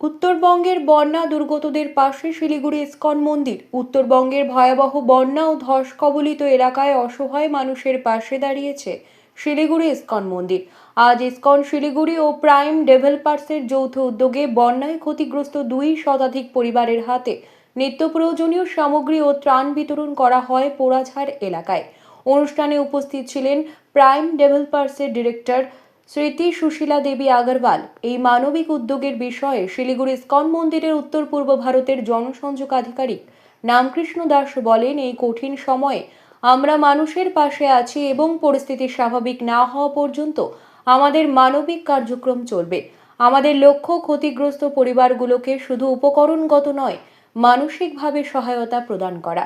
উত্তরবঙ্গের বন্যা দুর্গতদের পাশে শিলিগুড়ি ইস্কন মন্দির। উত্তরবঙ্গের ভয়াবহ বন্যা ও ধস কবলিত এলাকায় অসহায় মানুষের পাশে দাঁড়িয়েছে শিলিগুড়ি ইস্কন মন্দির। আজ ইস্কন, শিলিগুড়ি ও প্রাইম ডেভেলপার্সের যৌথ উদ্যোগে বন্যায় ক্ষতিগ্রস্ত দুই শতাধিক পরিবারের হাতে নিত্য প্রয়োজনীয় সামগ্রী ও ত্রাণ বিতরণ করা হয় পোড়াঝাড় এলাকায়। অনুষ্ঠানে উপস্থিত ছিলেন প্রাইম ডেভেলপার্সের ডিরেক্টর স্মৃতি সুশীলা দেবী আগরওয়াল এই মানবিক উদ্যোগের বিষয়ে শিলিগুড়ি স্কন মন্দিরের উত্তর পূর্ব ভারতের জনসংযোগ আধিকারিক নামকৃষ্ণ দাস বলেন, এই কঠিন সময়ে আমরা মানুষের পাশে আছি এবং পরিস্থিতি স্বাভাবিক না হওয়া পর্যন্ত আমাদের মানবিক কার্যক্রম চলবে। আমাদের লক্ষ্য ক্ষতিগ্রস্ত পরিবারগুলোকে শুধু উপকরণগত নয়, মানসিকভাবে সহায়তা প্রদান করা।